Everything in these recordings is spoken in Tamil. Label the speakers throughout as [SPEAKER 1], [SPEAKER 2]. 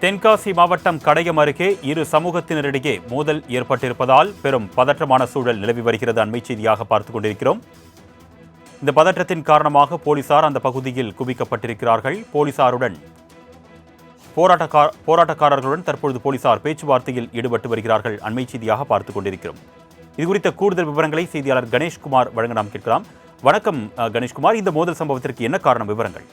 [SPEAKER 1] தென்காசி மாவட்டம் கடையம் அருகே இரு சமூகத்தினரிடையே மோதல் ஏற்பட்டிருப்பதால் பெரும் பதற்றமான சூழல் நிலவி வருகிறது. அண்மை செய்தியாக பார்த்துக் கொண்டிருக்கிறோம். இந்த பதற்றத்தின் காரணமாக போலீசார் அந்த பகுதியில் குவிக்கப்பட்டிருக்கிறார்கள். போலீசாருடன் போராட்டக்கார போராட்டக்காரர்களுடன் தற்பொழுது போலீசார் பேச்சுவார்த்தையில் ஈடுபட்டு வருகிறார்கள். அண்மை செய்தியாக பார்த்துக் கொண்டிருக்கிறோம். இது குறித்த கூடுதல் விவரங்களை செய்தியாளர் கணேஷ்குமார் வழங்க நாம் கேட்கலாம். வணக்கம் கணேஷ்குமார். இந்த மோதல் சம்பவத்திற்கு என்ன காரணம்? விவரங்கள்.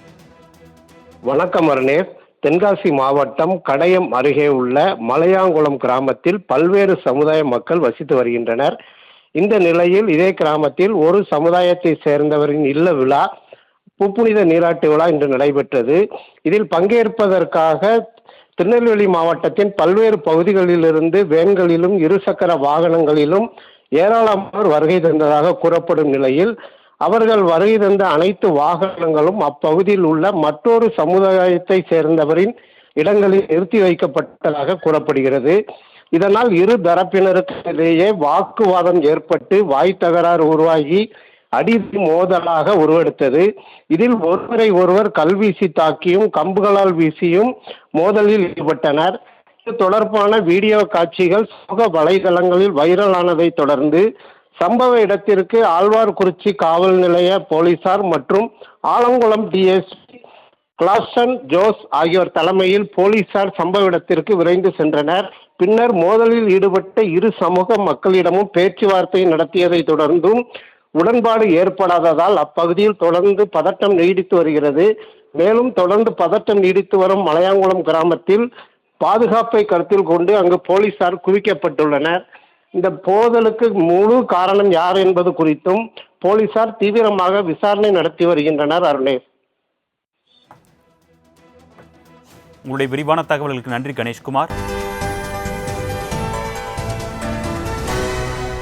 [SPEAKER 2] வணக்கம் அருணேஷ் தென்காசி மாவட்டம் கடையம் அருகே உள்ள மலையாங்குளம் கிராமத்தில் பல்வேறு சமுதாய மக்கள் வசித்து வருகின்றனர். இந்த நிலையில் இதே கிராமத்தில் ஒரு சமுதாயத்தை சேர்ந்தவரின் இல்ல விழா புப்புனித நீராட்டு விழா இன்று நடைபெற்றது. இதில் பங்கேற்பதற்காக திருநெல்வேலி மாவட்டத்தின் பல்வேறு பகுதிகளிலிருந்து வேன்களிலும் இருசக்கர வாகனங்களிலும் ஏராளமானோர் வருகை தந்ததாக கூறப்படும் நிலையில் அவர்கள் வருகை தந்த அனைத்து வாகனங்களும் அப்பகுதியில் உள்ள மற்றொரு சமுதாயத்தை சேர்ந்தவரின் இடங்களில் நிறுத்தி வைக்கப்பட்டதாக கூறப்படுகிறது. இதனால் இரு தரப்பினருக்கிடையே வாக்குவாதம் ஏற்பட்டு வாய் தகராறு உருவாகி அடி மோதலாக உருவெடுத்தது. இதில் ஒருவரை ஒருவர் கல்வீசி தாக்கியும் கம்புகளால் வீசியும் மோதலில் ஈடுபட்டனர். இது தொடர்பான வீடியோ காட்சிகள் சமூக வலைதளங்களில் வைரலானதை தொடர்ந்து சம்பவ இடத்திற்கு ஆழ்வார்குறிச்சி காவல் நிலைய போலீசார் மற்றும் ஆலங்குளம் டிஎஸ்பி கிளாஸ்டன் ஜோஸ் ஆகியோர் தலைமையில் போலீசார் சம்பவ இடத்திற்கு விரைந்து சென்றனர். பின்னர் மோதலில் ஈடுபட்ட இரு சமூக மக்களிடமும் பேச்சுவார்த்தை நடத்தியதை தொடர்ந்தும் உடன்பாடு ஏற்படாததால் அப்பகுதியில் தொடர்ந்து பதட்டம் நீடித்து வருகிறது. மேலும் தொடர்ந்து பதட்டம் நீடித்து வரும் மலையாங்குளம் கிராமத்தில் பாதுகாப்பை கருத்தில் கொண்டு அங்கு போலீசார் குவிக்கப்பட்டுள்ளனர். இந்த மோதலுக்கு முழு காரணம் யார் என்பது குறித்தும் போலீசார் தீவிரமாக விசாரணை நடத்தி வருகின்றனர் அருணேஷ்.
[SPEAKER 1] உங்களுடைய விரிவான தகவல்களுக்கு நன்றி கணேஷ்குமார்.